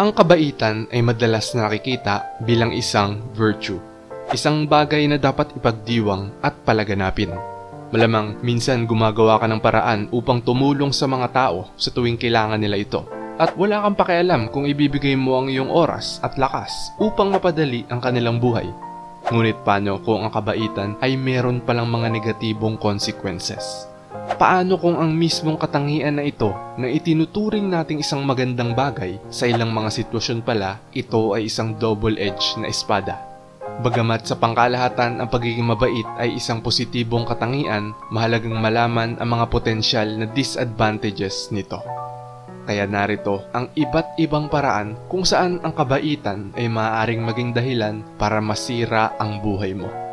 Ang kabaitan ay madalas nakikita bilang isang virtue, isang bagay na dapat ipagdiwang at palaganapin. Malamang minsan gumagawa ka ng paraan upang tumulong sa mga tao sa tuwing kailangan nila ito. At wala kang pakialam kung ibibigay mo ang iyong oras at lakas upang mapadali ang kanilang buhay. Ngunit paano kung ang kabaitan ay meron palang mga negatibong consequences? Paano kung ang mismong katangian na ito na itinuturing nating isang magandang bagay sa ilang mga sitwasyon pala, ito ay isang double-edged na espada? Bagamat sa pangkalahatan ang pagiging mabait ay isang positibong katangian, mahalagang malaman ang mga potensyal na disadvantages nito. Kaya narito ang iba't ibang paraan kung saan ang kabaitan ay maaaring maging dahilan para masira ang buhay mo.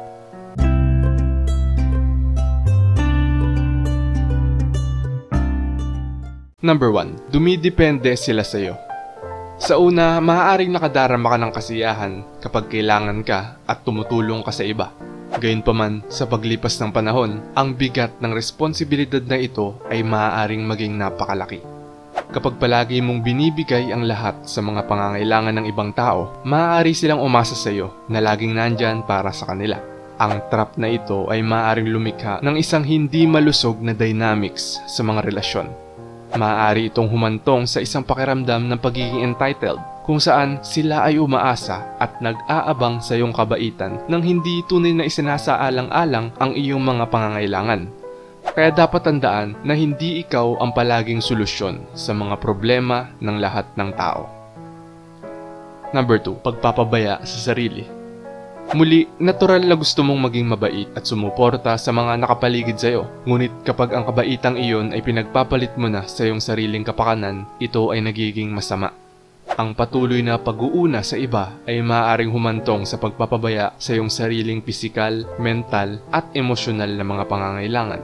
Number 1. Dumidepende sila sa iyo. Sa una, maaaring nakadarama ka ng kasiyahan kapag kailangan ka at tumutulong ka sa iba. Gayunpaman, sa paglipas ng panahon, ang bigat ng responsibilidad na ito ay maaaring maging napakalaki. Kapag palagi mong binibigay ang lahat sa mga pangangailangan ng ibang tao, maaari silang umasa sa iyo na laging nandyan para sa kanila. Ang trap na ito ay maaaring lumikha ng isang hindi malusog na dynamics sa mga relasyon. Maaari itong humantong sa isang pakiramdam ng pagiging entitled kung saan sila ay umaasa at nag-aabang sa iyong kabaitan nang hindi tunay na isinasaalang-alang ang iyong mga pangangailangan. Kaya dapat tandaan na hindi ikaw ang palaging solusyon sa mga problema ng lahat ng tao. Number 2. Pagpapabaya sa sarili. Muli, natural na gusto mong maging mabait at sumuporta sa mga nakapaligid sa iyo. Ngunit kapag ang kabaitang iyon ay pinagpapalit mo na sa iyong sariling kapakanan, ito ay nagiging masama. Ang patuloy na pag-uuna sa iba ay maaaring humantong sa pagpapabaya sa iyong sariling pisikal, mental at emosyonal na mga pangangailangan.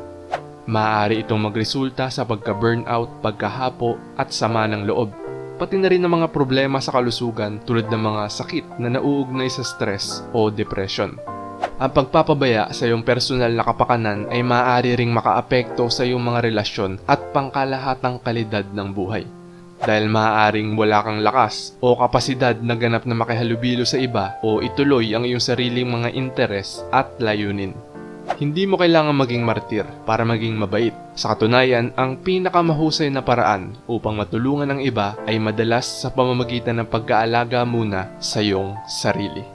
Maaari itong magresulta sa pagka-burnout, pagkahapo at sama ng loob pati na rin ang mga problema sa kalusugan tulad ng mga sakit na nauugnay sa stress o depression. Ang pagpapabaya sa iyong personal na kapakanan ay maaari ring makaapekto sa iyong mga relasyon at pangkalahatang kalidad ng buhay. Dahil maaaring wala kang lakas o kapasidad na ganap na makihalubilo sa iba o ituloy ang iyong sariling mga interes at layunin. Hindi mo kailangan maging martir para maging mabait. Sa katunayan, ang pinakamahusay na paraan upang matulungan ang iba ay madalas sa pamamagitan ng pag-aalaga muna sa iyong sarili.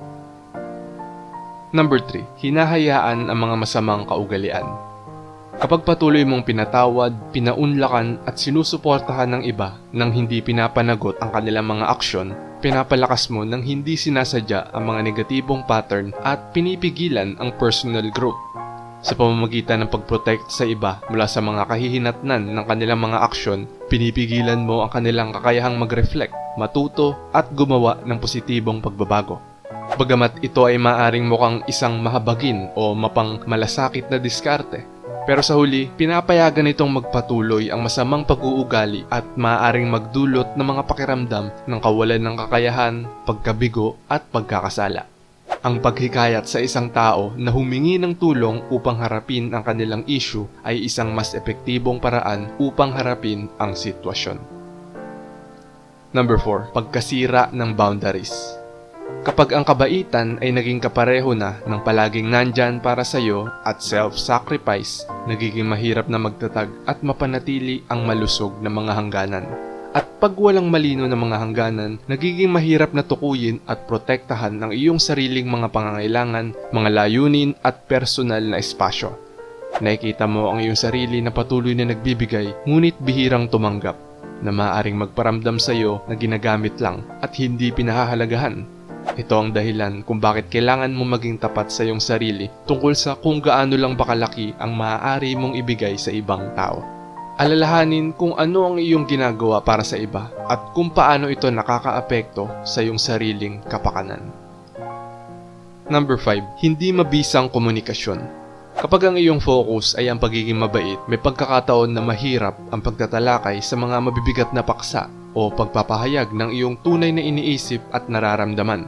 Number 3. Hinahayaan ang mga masamang kaugalian. Kapag patuloy mong pinatawad, pinaunlakan at sinusuportahan ng iba nang hindi pinapanagot ang kanilang mga aksyon, pinapalakas mo nang hindi sinasadya ang mga negatibong pattern at pinipigilan ang personal growth sa pamamagitan ng pagprotect sa iba mula sa mga kahihinatnan ng kanilang mga aksyon, pinipigilan mo ang kanilang kakayahang mag-reflect, matuto at gumawa ng positibong pagbabago. Bagamat ito ay maaring mukhang isang mahabagin o mapang malasakit na diskarte, pero sa huli, pinapayagan itong magpatuloy ang masamang pag-uugali at maaaring magdulot ng mga pakiramdam ng kawalan ng kakayahan, pagkabigo at pagkakasala ang paghikayat sa isang tao na humingi ng tulong upang harapin ang kanilang issue ay isang mas epektibong paraan upang harapin ang sitwasyon. Number 4. Pagkasira ng boundaries. Kapag ang kabaitan ay naging kapareho na ng palaging nandyan para sa iyo at self-sacrifice, nagiging mahirap na magtatag at mapanatili ang malusog na mga hangganan. At pag walang malino ng mga hangganan, nagiging mahirap na tukuyin at protektahan ang iyong sariling mga pangangailangan, mga layunin at personal na espasyo. Nakikita mo ang iyong sarili na patuloy na nagbibigay, ngunit bihirang tumanggap, na maaring magparamdam sa iyo na ginagamit lang at hindi pinahahalagahan. Ito ang dahilan kung bakit kailangan mo maging tapat sa iyong sarili tungkol sa kung gaano lang bakalaki ang maaari mong ibigay sa ibang tao. Alalahanin kung ano ang iyong ginagawa para sa iba at kung paano ito nakakaapekto sa iyong sariling kapakanan. Number 5. Hindi mabisang komunikasyon. Kapag ang iyong focus ay ang pagiging mabait, may pagkakataon na mahirap ang pagtatalakay sa mga mabibigat na paksa o pagpapahayag ng iyong tunay na iniisip at nararamdaman.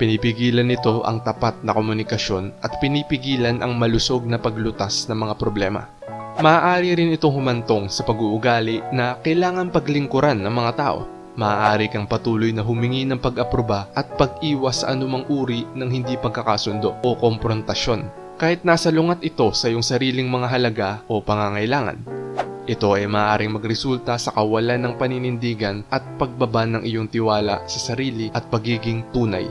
Pinipigilan nito ang tapat na komunikasyon at pinipigilan ang malusog na paglutas ng mga problema. Maaari rin itong humantong sa pag-uugali na kailangan paglingkuran ng mga tao. maaari kang patuloy na humingi ng pag-aproba at pag-iwas sa anumang uri ng hindi pagkakasundo o komprontasyon kahit nasa lungat ito sa iyong sariling mga halaga o pangangailangan. Ito ay maaaring magresulta sa kawalan ng paninindigan at pagbaba ng iyong tiwala sa sarili at pagiging tunay.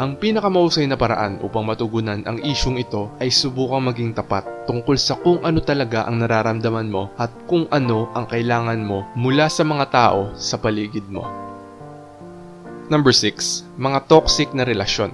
Ang pinakamahusay na paraan upang matugunan ang isyong ito ay subukang maging tapat tungkol sa kung ano talaga ang nararamdaman mo at kung ano ang kailangan mo mula sa mga tao sa paligid mo. Number 6. Mga toxic na relasyon.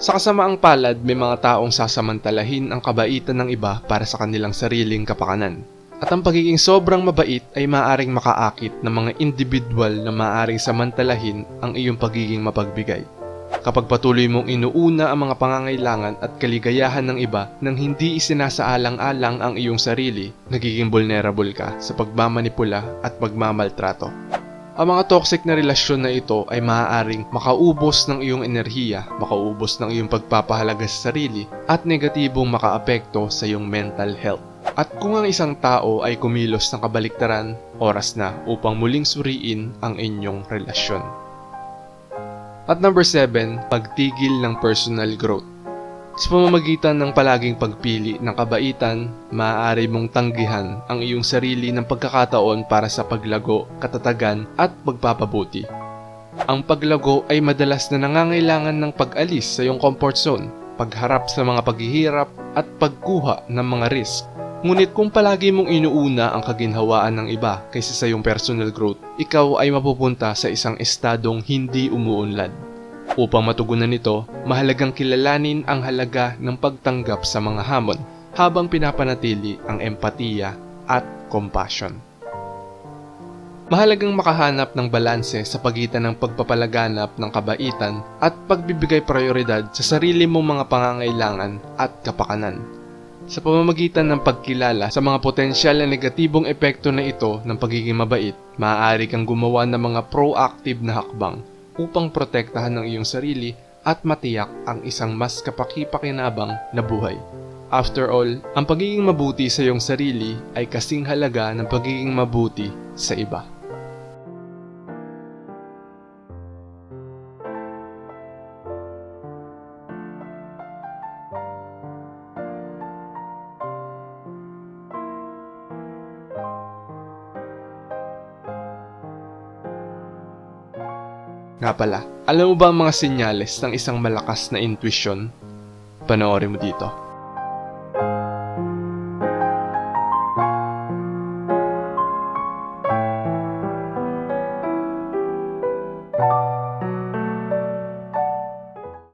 Sa kasamaang palad, may mga taong sasamantalahin ang kabaitan ng iba para sa kanilang sariling kapakanan. At ang pagiging sobrang mabait ay maaaring makaakit ng mga individual na maaaring samantalahin ang iyong pagiging mapagbigay. Kapag patuloy mong inuuna ang mga pangangailangan at kaligayahan ng iba nang hindi isinasaalang-alang ang iyong sarili, nagiging vulnerable ka sa pagmamanipula at pagmamaltrato. Ang mga toxic na relasyon na ito ay maaaring makaubos ng iyong enerhiya, makaubos ng iyong pagpapahalaga sa sarili, at negatibong makaapekto sa iyong mental health. At kung ang isang tao ay kumilos ng kabaliktaran, oras na upang muling suriin ang inyong relasyon. At number 7, pagtigil ng personal growth. Sa pamamagitan ng palaging pagpili ng kabaitan, maaari mong tanggihan ang iyong sarili ng pagkakataon para sa paglago, katatagan at pagpapabuti. Ang paglago ay madalas na nangangailangan ng pag-alis sa iyong comfort zone, pagharap sa mga paghihirap at pagkuha ng mga risk. Ngunit kung palagi mong inuuna ang kaginhawaan ng iba kaysa sa iyong personal growth, ikaw ay mapupunta sa isang estadong hindi umuunlad. Upang matugunan ito, mahalagang kilalanin ang halaga ng pagtanggap sa mga hamon habang pinapanatili ang empatiya at compassion. Mahalagang makahanap ng balanse sa pagitan ng pagpapalaganap ng kabaitan at pagbibigay prioridad sa sarili mong mga pangangailangan at kapakanan. Sa pamamagitan ng pagkilala sa mga potensyal na negatibong epekto na ito ng pagiging mabait, maaari kang gumawa ng mga proactive na hakbang upang protektahan ng iyong sarili at matiyak ang isang mas kapaki-pakinabang na buhay. After all, ang pagiging mabuti sa iyong sarili ay kasing halaga ng pagiging mabuti sa iba. Nga pala, alam mo ba ang mga senyales ng isang malakas na intuition? Panoorin mo dito.